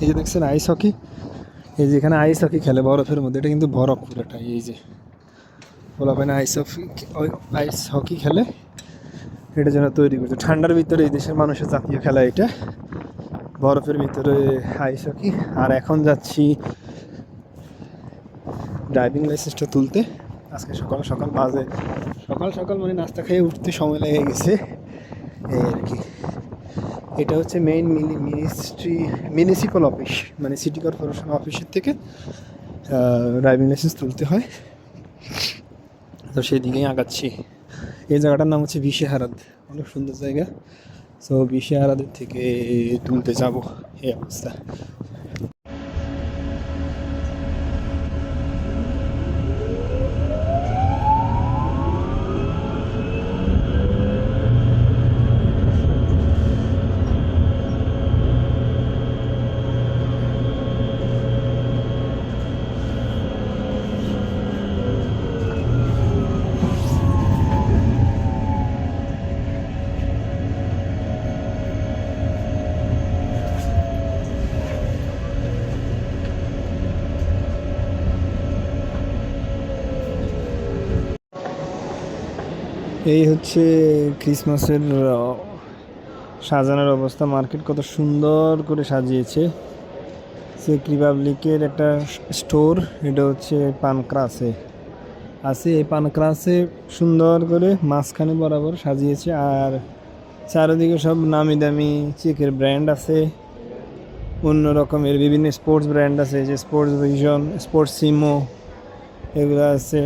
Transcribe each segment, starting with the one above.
এই যে দেখছেন আইস হকি এই যে এখানে আইস হকি খেলে বরফের মধ্যে। এটা কিন্তু বরফ পুরোটা এই যে। পোলাপাইনে আইস হকি আইস হকি খেলে। এটা যেন তৈরি করছে। ঠান্ডার ভিতরে এই দেশের মানুষের জাতীয় খেলা এটা। বরফের ভিতরে আইস হকি আর এখন যাচ্ছি ড্রাইভিং লাইসেন্সটা তুলতে। আজকে সকাল সকাল বাজে। সকাল সকাল মানে নাস্তা খেয়ে উঠতে সময় লেগে গেছে। এই আর কি। এটা হচ্ছে main mini ministry municipal office মানে সিটি কর্পোরেশন অফিসের থেকে ড্রাইভিং লাইসেন্স তুলতে হয়। তো সেই দিকেই আগাচ্ছি। এই জায়গাটার নাম হচ্ছে বিশেহারাদ অনেক সুন্দর জায়গা। সো বিশেহারাদের থেকে তুলতে যাব এই অবস্থা। এই হচ্ছে ক্রিসমাসের সাজানোর অবস্থা। মার্কেট কত সুন্দর করে সাজিয়েছে। চেক রিপাবলিকের একটা স্টোর, এটা হচ্ছে পানক্রাসে। আছে এই পানক্রাসে সুন্দর করে মাঝখানে বরাবর সাজিয়েছে, আর চারিদিকে সব নামি দামি চেকের ব্র্যান্ড আছে। অন্য রকমের বিভিন্ন স্পোর্টস ব্র্যান্ড আছে, যে স্পোর্টস ভিশন, স্পোর্টস সিমো, এগুলো আছে।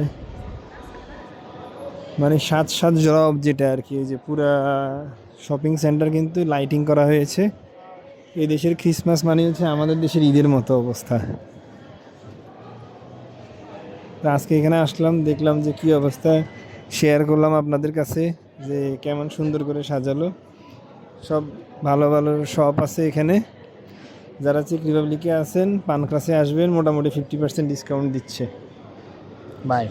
মানে সাত সাত জব যেটা আর কি যে পুরা শপিং সেন্টার কিন্তু লাইটিং করা হয়েছে। এই দেশের ক্রিসমাস মানে হচ্ছে আমাদের দেশের ঈদের মতো অবস্থা। তো আজকে এখানে আসলাম, দেখলাম যে কি অবস্থা। শেয়ার করলাম আপনাদের কাছে যে কেমন সুন্দর করে সাজালো। সব ভালো ভালো শপ আছে এখানে। যারা চেক রিপাবলিকে আছেন পানক্রাসে আসবেন, মোটামুটি ফিফটি পার্সেন্ট ডিসকাউন্ট দিচ্ছে। বাই